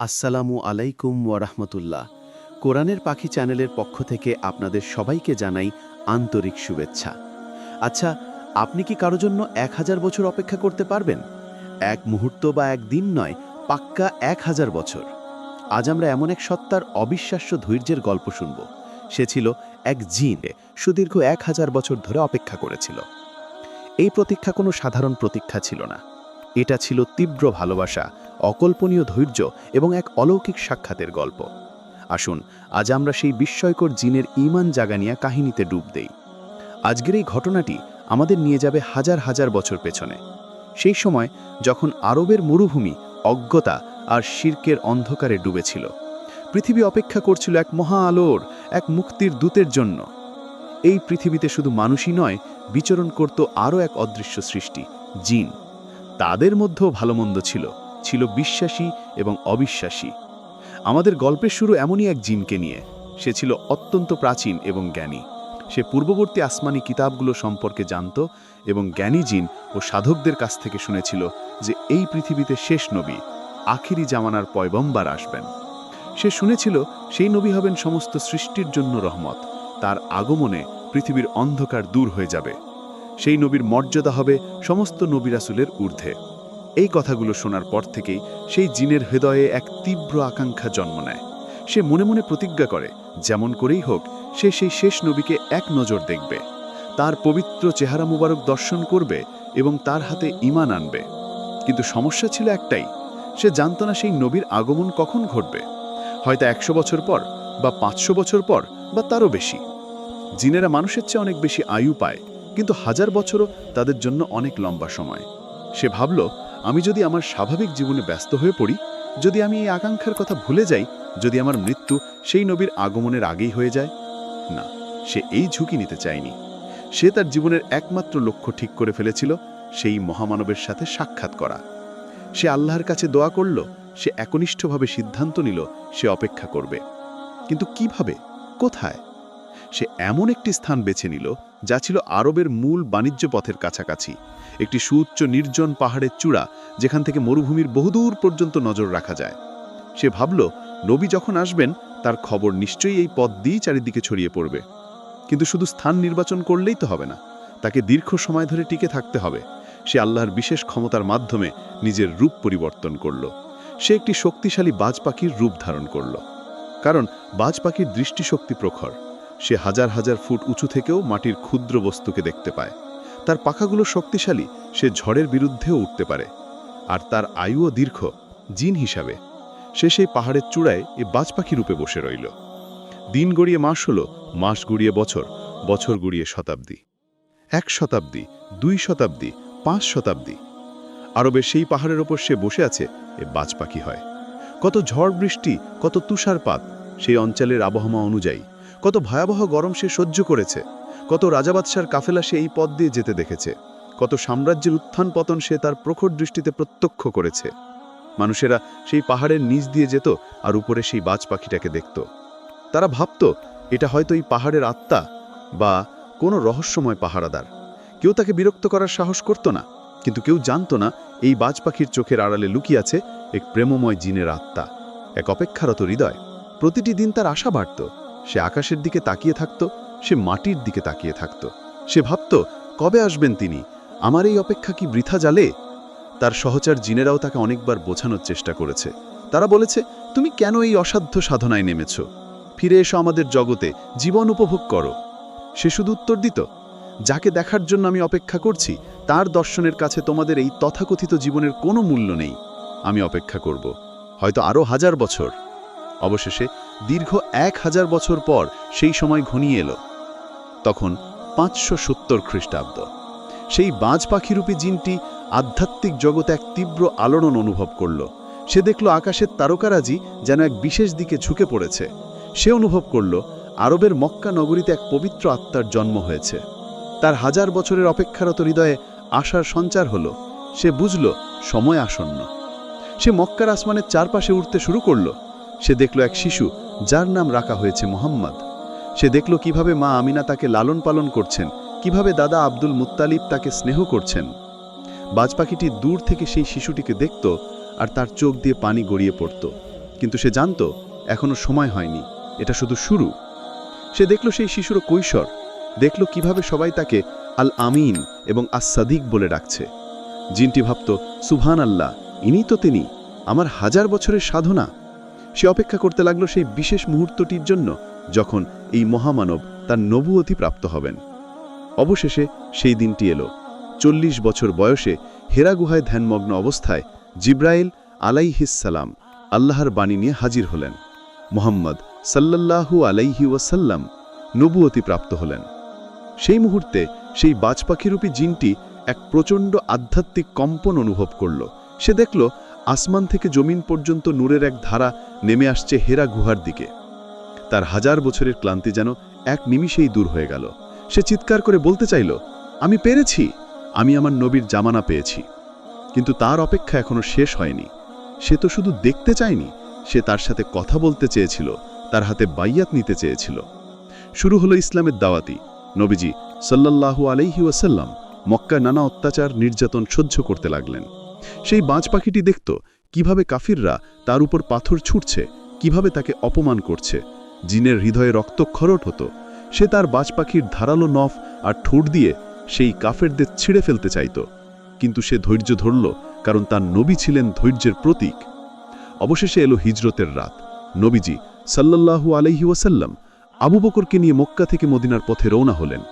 আসসালামু আলাইকুম ওয়ারাহমতুল্লাহ কোরআনের পাখি চ্যানেলের পক্ষ থেকে আপনাদের সবাইকে জানাই আন্তরিক শুভেচ্ছা। আচ্ছা আপনি কি কারও জন্য এক হাজার বছর অপেক্ষা করতে পারবেন? এক মুহূর্ত বা এক দিন নয়, পাক্কা এক হাজার বছর। আজ আমরা এমন এক সত্তার অবিশ্বাস্য ধৈর্যের গল্প শুনব। সে ছিল এক জিন, সুদীর্ঘ এক হাজার বছর ধরে অপেক্ষা করেছিল। এই প্রতীক্ষা কোনো সাধারণ প্রতীক্ষা ছিল না। এটা ছিল তীব্র ভালোবাসা, অকল্পনীয় ধৈর্য এবং এক অলৌকিক সাক্ষাতের গল্প। আসুন, আজ আমরা সেই বিস্ময়কর জিনের ইমান জাগানিয়া কাহিনীতে ডুব দেই। আজকের এই ঘটনাটি আমাদের নিয়ে যাবে হাজার হাজার বছর পেছনে। সেই সময় যখন আরবের মরুভূমি অজ্ঞতা আর শির্কের অন্ধকারে ডুবেছিল, পৃথিবী অপেক্ষা করছিল এক মহা আলোর, এক মুক্তির দূতের জন্য। এই পৃথিবীতে শুধু মানুষই নয়, বিচরণ করত আরও এক অদৃশ্য সৃষ্টি, জিন। তাদের মধ্যেও ভালো মন্দ ছিল ছিল বিশ্বাসী এবং অবিশ্বাসী। আমাদের গল্পের শুরু এমনই এক জিনকে নিয়ে। সে ছিল অত্যন্ত প্রাচীন এবং জ্ঞানী। সে পূর্ববর্তী আসমানি কিতাবগুলো সম্পর্কে জানত এবং জ্ঞানী জিন ও সাধকদের কাছ থেকে শুনেছিল যে এই পৃথিবীতে শেষ নবী, আখিরি জামানার পয়বম্বার আসবেন। সে শুনেছিল সেই নবী হবেন সমস্ত সৃষ্টির জন্য রহমত। তার আগমনে পৃথিবীর অন্ধকার দূর হয়ে যাবে। সেই নবীর মর্যাদা হবে সমস্ত নবিরাসুলের ঊর্ধ্বে। এই কথাগুলো শোনার পর থেকেই সেই জিনের হৃদয়ে এক তীব্র আকাঙ্ক্ষা জন্ম নেয়। সে মনে মনে প্রতিজ্ঞা করে, যেমন করেই হোক, সে সেই শেষ নবীকে এক নজর দেখবে। তার পবিত্র চেহারা মুবারক দর্শন করবে এবং তার হাতে ইমান আনবে। কিন্তু সমস্যা ছিল একটাই, সে জানত না সেই নবীর আগমন কখন ঘটবে। হয়তো একশো বছর পর, বা পাঁচশো বছর পর, বা তারও বেশি। জিনেরা মানুষের চেয়ে অনেক বেশি আয়ু পায় কিন্তু হাজার বছরও তাদের জন্য অনেক লম্বা সময়। সে ভাবল, আমি যদি আমার স্বাভাবিক জীবনে ব্যস্ত হয়ে পড়ি, যদি আমি এই আকাঙ্ক্ষার কথা ভুলে যাই, যদি আমার মৃত্যু সেই নবীর আগমনের আগেই হয়ে যায়? না, সে এই ঝুঁকি নিতে চায়নি। সে তার জীবনের একমাত্র লক্ষ্য ঠিক করে ফেলেছিল, সেই মহামানবের সাথে সাক্ষাৎ করা। সে আল্লাহর কাছে দোয়া করল, সে একনিষ্ঠভাবে সিদ্ধান্ত নিল, সে অপেক্ষা করবে। কিন্তু কীভাবে? কোথায়? সে এমন একটি স্থান বেছে নিল যা ছিল আরবের মূল বাণিজ্য পথের কাছাকাছি। একটি সুউচ্চ নির্জন পাহাড়ের চূড়া যেখান থেকে মরুভূমির বহুদূর পর্যন্ত নজর রাখা যায়। সে ভাবল, নবী যখন আসবেন, তার খবর নিশ্চয়ই এই পথ দিয়েই চারিদিকে ছড়িয়ে পড়বে। কিন্তু শুধু স্থান নির্বাচন করলেই তো হবে না, তাকে দীর্ঘ সময় ধরে টিকে থাকতে হবে। সে আল্লাহর বিশেষ ক্ষমতার মাধ্যমে নিজের রূপ পরিবর্তন করল। সে একটি শক্তিশালী বাজ পাখির রূপ ধারণ করল। কারণ বাজ পাখির দৃষ্টিশক্তি প্রখর। সে হাজার হাজার ফুট উঁচু থেকেও মাটির ক্ষুদ্র বস্তুকে দেখতে পায়। তার পাখাগুলো শক্তিশালী, সে ঝড়ের বিরুদ্ধেও উঠতে পারে। আর তার আয়ুও দীর্ঘ, জিন হিসাবে। সে সেই পাহাড়ের চূড়ায় এ বাজ পাখি রূপে বসে রইল। দিন গড়িয়ে মাস হলো, মাস গড়িয়ে বছর বছর গড়িয়ে শতাব্দী। এক শতাব্দী, দুই শতাব্দী, পাঁচ শতাব্দী। আরবের সেই পাহাড়ের ওপর সে বসে আছে, এ বাজ পাখি হয়। কত ঝড় বৃষ্টি, কত তুষারপাত, সেই অঞ্চলের আবহাওয়া অনুযায়ী। কত ভয়াবহ গরম সে সহ্য করেছে, কত রাজাবাদশার কাফেলা সে এই পথ দিয়ে যেতে দেখেছে, কত সাম্রাজ্যের উত্থান পতন সে তার প্রখর দৃষ্টিতে প্রত্যক্ষ করেছে। মানুষেরা সেই পাহাড়ের নিচ দিয়ে যেত আর উপরে সেই বাজ পাখিটাকে দেখত। তারা ভাবত, এটা হয়তো এই পাহাড়ের আত্মা বা কোনো রহস্যময় পাহারাদার। কেউ তাকে বিরক্ত করার সাহস করত না, কিন্তু কেউ জানত না এই বাজ পাখির চোখের আড়ালে লুকিয়ে আছে এক প্রেমময় জিনের আত্মা। এক অপেক্ষারত হৃদয়। প্রতিটি দিন তার আশা বাড়ত। সে আকাশের দিকে তাকিয়ে থাকত, সে মাটির দিকে তাকিয়ে থাকত। সে ভাবত, কবে আসবেন তিনি? আমার এই অপেক্ষা কি বৃথা জালে? তার সহচার জিনেরাও তাকে অনেকবার বোঝানোর চেষ্টা করেছে। তারা বলেছে, তুমি কেন এই অসাধ্য সাধনায় নেমেছ? ফিরে এসো আমাদের জগতে, জীবন উপভোগ করো। সে শুধু উত্তর দিত, যাকে দেখার জন্য আমি অপেক্ষা করছি, তার দর্শনের কাছে তোমাদের এই তথাকথিত জীবনের কোনো মূল্য নেই। আমি অপেক্ষা করব, হয়তো আরও হাজার বছর। অবশেষে দীর্ঘ এক হাজার বছর পর সেই সময় ঘনিয়ে এলো। তখন পাঁচশো সত্তর খ্রিস্টাব্দ। সেই বাজ পাখিরূপী জিনটি আধ্যাত্মিক জগতে এক তীব্র আলোড়ন অনুভব করল। সে দেখল আকাশের তারকারাজি যেন এক বিশেষ দিকে ঝুঁকে পড়েছে। সে অনুভব করল আরবের মক্কা নগরীতে এক পবিত্র আত্মার জন্ম হয়েছে। তার হাজার বছরের অপেক্ষারত হৃদয়ে আশার সঞ্চার হলো। সে বুঝল সময় আসন্ন। সে মক্কার আসমানের চারপাশে উঠতে শুরু করল। সে দেখল এক শিশু যার নাম রাখা হয়েছে মোহাম্মদ। সে দেখল কীভাবে মা আমিনা তাকে লালন পালন করছেন, কীভাবে দাদা আব্দুল মুত্তালিব তাকে স্নেহ করছেন। বাজ পাখিটি দূর থেকে সেই শিশুটিকে দেখত আর তার চোখ দিয়ে পানি গড়িয়ে পড়ত। কিন্তু সে জানত, এখনও সময় হয়নি, এটা শুধু শুরু। সে দেখল সেই শিশুর কৈশোর, দেখল কীভাবে সবাই তাকে আল আমিন এবং আসাদিক বলে ডাকছে। জিনটি ভাবত সুভান আল্লাহ ইনি তো তিনি, আমার হাজার বছরের সাধনা। সে অপেক্ষা করতে লাগল সেই বিশেষ মুহূর্তটির জন্য যখন এই মহামানব তার নবুয়তি প্রাপ্ত হবেন। অবশেষে সেই দিনটি এলো। চল্লিশ বছর বয়সে হেরা গুহায় ধ্যানমগ্ন অবস্থায় জিব্রাইল আলাইহিসালাম আল্লাহর বাণী নিয়ে হাজির হলেন। মোহাম্মদ সাল্লাল্লাহু আলাইহি ওয়াসাল্লাম নবুয়তি প্রাপ্ত হলেন। সেই মুহূর্তে সেই বাজপাখিরূপী জিনটি এক প্রচণ্ড আধ্যাত্মিক কম্পন অনুভব করল। সে দেখল আসমান থেকে জমিন পর্যন্ত নূরের এক ধারা নেমে আসছে হেরা গুহার দিকে। তার হাজার বছরের ক্লান্তি যেন এক নিমিষেই দূর হয়ে গেল। সে চিৎকার করে বলতে চাইল, আমি পেরেছি, আমি আমার নবীর জামানা পেয়েছি। কিন্তু তার অপেক্ষা এখনও শেষ হয়নি। সে তো শুধু দেখতে চায়নি, সে তার সাথে কথা বলতে চেয়েছিল, তার হাতে বাইয়াত নিতে চেয়েছিল। শুরু হলো ইসলামের দাওয়াতি। নবীজি সাল্লাল্লাহু আলাইহি ওয়াসাল্লাম মক্কা নানা অত্যাচার, নির্যাতন সহ্য করতে লাগলেন। সেই বাজ পাখিটি দেখত কীভাবে কাফিররা তার উপর পাথর ছুটছে, কীভাবে তাকে অপমান করছে। জিনের হৃদয়ে রক্তক্ষরট হতো। সে তার বাজ পাখির ধারালো নফ আর ঠোঁট দিয়ে সেই কাফেরদের ছিঁড়ে ফেলতে চাইত। কিন্তু সে ধৈর্য ধরল, কারণ তার নবী ছিলেন ধৈর্যের প্রতীক। অবশেষে এলো হিজরতের রাত। নবীজি সাল্লাল্লাহু আলাইহি ওয়াসাল্লাম আবু বকরকে নিয়ে মক্কা থেকে মদিনার পথে রওনা হলেন।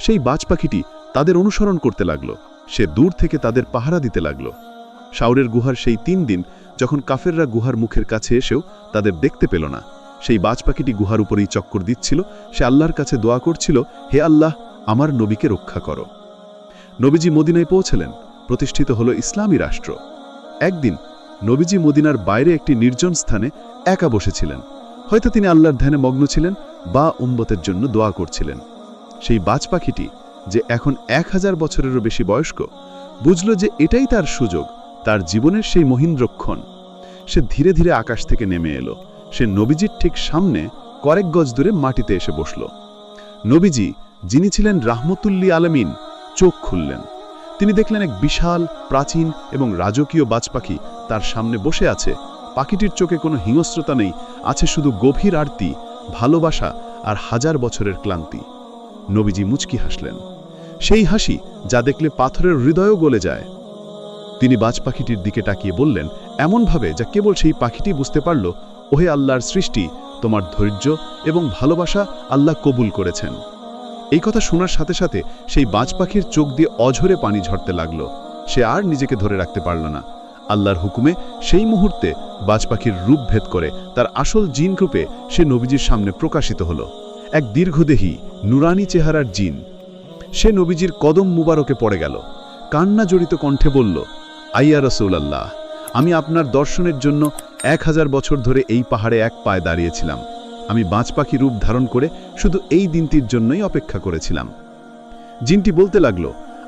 সেই বাজ পাখিটি তাদের অনুসরণ করতে লাগল। সে দূর থেকে তাদের পাহারা দিতে লাগল। শাওরের গুহার সেই তিন দিন যখন কাফেররা গুহার মুখের কাছে এসেও তাদের দেখতে পেল না। সেই বাজ পাখিটি গুহার উপরেই চক্কর দিচ্ছিল, সে আল্লাহর কাছে দোয়া করছিল, হে আল্লাহ, আমার নবীকে রক্ষা করো। নবীজি মদিনায় পৌঁছলেন, প্রতিষ্ঠিত হলো ইসলামী রাষ্ট্র। একদিন নবীজি মদিনার বাইরে একটি নির্জন স্থানে একা বসেছিলেন। হয়তো তিনি আল্লাহর ধ্যানে মগ্ন ছিলেন বা উম্বতের জন্য দোয়া করছিলেন। সেই বাজ পাখিটি যে এখন এক হাজার বছরেরও বেশি বয়স্ক, বুঝল যে এটাই তার সুযোগ। তার জীবনের সেই মহিন্দ্রক্ষণ। সে ধীরে ধীরে আকাশ থেকে নেমে এলো। সে নবীজির ঠিক সামনে কয়েক গজ দূরে মাটিতে এসে বসল। নবীজি, যিনি ছিলেন রাহমতুল্লি আলমিন, চোখ খুললেন। তিনি দেখলেন এক বিশাল, প্রাচীন এবং রাজকীয় বাজ পাখি তার সামনে বসে আছে। পাখিটির চোখে কোনো হিংস্রতা নেই, আছে শুধু গভীর আরতি, ভালোবাসা আর হাজার বছরের ক্লান্তি। নবীজি মুচকি হাসলেন। সেই হাসি যা দেখলে পাথরের হৃদয়ও গলে যায়। তিনি বাজ পাখিটির দিকে তাকিয়ে বললেন, এমনভাবে যা কেবল সেই পাখিটি বুঝতে পারল, ওহে আল্লাহর সৃষ্টি, তোমার ধৈর্য এবং ভালোবাসা আল্লাহ কবুল করেছেন। এই কথা শোনার সাথে সাথে সেই বাজ পাখির চোখ দিয়ে অঝরে পানি ঝরতে লাগল। সে আর নিজেকে ধরে রাখতে পারল না। আল্লাহর হুকুমে সেই মুহূর্তে বাজ পাখির রূপ ভেদ করে তার আসল জিন রূপে সে নবীজির সামনে প্রকাশিত হল। এক দীর্ঘদেহী, নুরানি চেহারার জিন। সে নবীজির কদম মুবারকে পড়ে গেল। কান্না জড়িত কণ্ঠে বলল আইয়া রসৌলাল্লাহ, আমি আপনার দর্শনের জন্য এক হাজার বছর ধরে এই পাহাড়ে এক পায়ে দাঁড়িয়েছিলাম। আমি বাজ পাখি রূপ ধারণ করে শুধু এই দিনটির জন্যই অপেক্ষা করেছিলাম। জিনটি বলতে লাগল,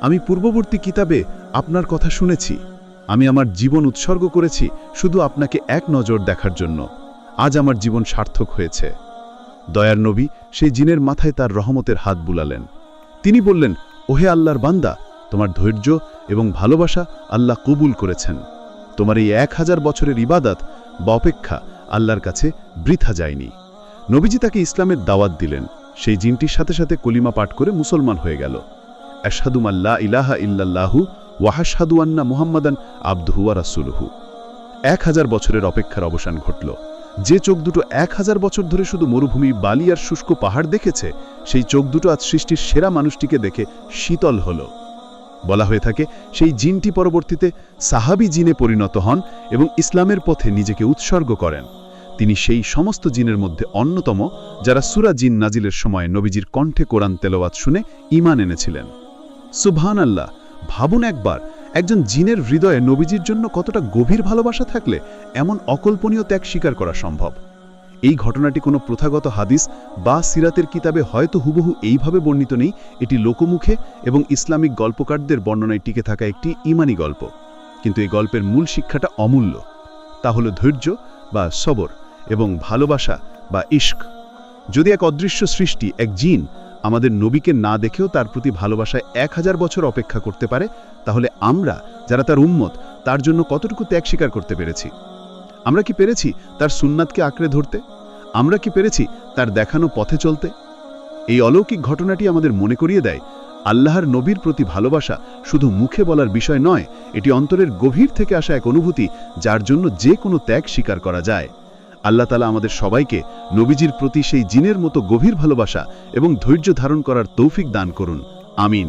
আমি পূর্ববর্তী কিতাবে আপনার কথা শুনেছি। আমি আমার জীবন উৎসর্গ করেছি শুধু আপনাকে এক নজর দেখার জন্য। আজ আমার জীবন সার্থক হয়েছে। দয়ার নবী সেই জিনের মাথায় তার রহমতের হাত বুলালেন। তিনি বললেন, ওহে আল্লাহর বান্দা তোমার ধৈর্য এবং ভালোবাসা আল্লাহ কবুল করেছেন। তোমার এই এক হাজার বছরের ইবাদত বা অপেক্ষা আল্লাহর কাছে বৃথা যায়নি। নবীজি তাকে ইসলামের দাওয়াত দিলেন। সেই জিনটির সাথে সাথে কলিমা পাঠ করে মুসলমান হয়ে গেল। আশহাদুম আল্লাহ ইলাহা ইল্লাল্লাহু ওয়াহাসাদু আন্না মুহাম্মাদান আব্দুহুয়া রাসুলহু। এক হাজার বছরের অপেক্ষার অবসান ঘটল। যে চোখ দুটো এক হাজার বছর ধরে শুধু মরুভূমি বালি আর শুষ্ক পাহাড় দেখেছে, সেই চোখ দুটো আজ সৃষ্টির সেরা মানুষটিকে দেখে শীতল হল। বলা হয়ে থাকে, সেই জিনটি পরবর্তীতে সাহাবি জিনে পরিণত হন এবং ইসলামের পথে নিজেকে উৎসর্গ করেন। তিনি সেই সমস্ত জিনের মধ্যে অন্যতম, যারা সুরা জিন নাজিলের সময় নবীজির কণ্ঠে কোরআন তেলাওয়াত শুনে ইমান এনেছিলেন। সুবহান আল্লাহ ভাবুন একবার, একজন জিনের হৃদয়ে নবীজির জন্য কতটা গভীর ভালোবাসা থাকলে এমন অকল্পনীয় ত্যাগ স্বীকার করা সম্ভব? এই ঘটনাটি কোনো প্রথাগত হাদিস বা সিরাতের কিতাবে হয়তো হুবহু এইভাবে বর্ণিত নেই, এটি লোকমুখে এবং ইসলামিক গল্পকারদের বর্ণনায় টিকে থাকা একটি ইমানি গল্প। কিন্তু এই গল্পের মূল শিক্ষাটা অমূল্য। তা হলো ধৈর্য বা সবর এবং ভালোবাসা বা ইশক। যদি এক অদৃশ্য সৃষ্টি, এক জিন, আমাদের নবীকে না দেখেও তার প্রতি ভালোবাসায় এক হাজার বছর অপেক্ষা করতে পারে, তাহলে আমরা, যারা তার উম্মত, তার জন্য কতটুকু ত্যাগ স্বীকার করতে পেরেছি? আমরা কি পেরেছি তার সুন্নাতকে আঁকড়ে ধরতে? আমরা কি পেরেছি তার দেখানো পথে চলতে? এই অলৌকিক ঘটনাটি আমাদের মনে করিয়ে দেয় আল্লাহর নবীর প্রতি ভালোবাসা শুধু মুখে বলার বিষয় নয়, এটি অন্তরের গভীর থেকে আসা এক অনুভূতি যার জন্য যে কোনো ত্যাগ স্বীকার করা যায়। আল্লাহ তালা আমাদের সবাইকে নবীজির প্রতি সেই জিনের মতো গভীর ভালোবাসা এবং ধৈর্য ধারণ করার তৌফিক দান করুন। আমিন।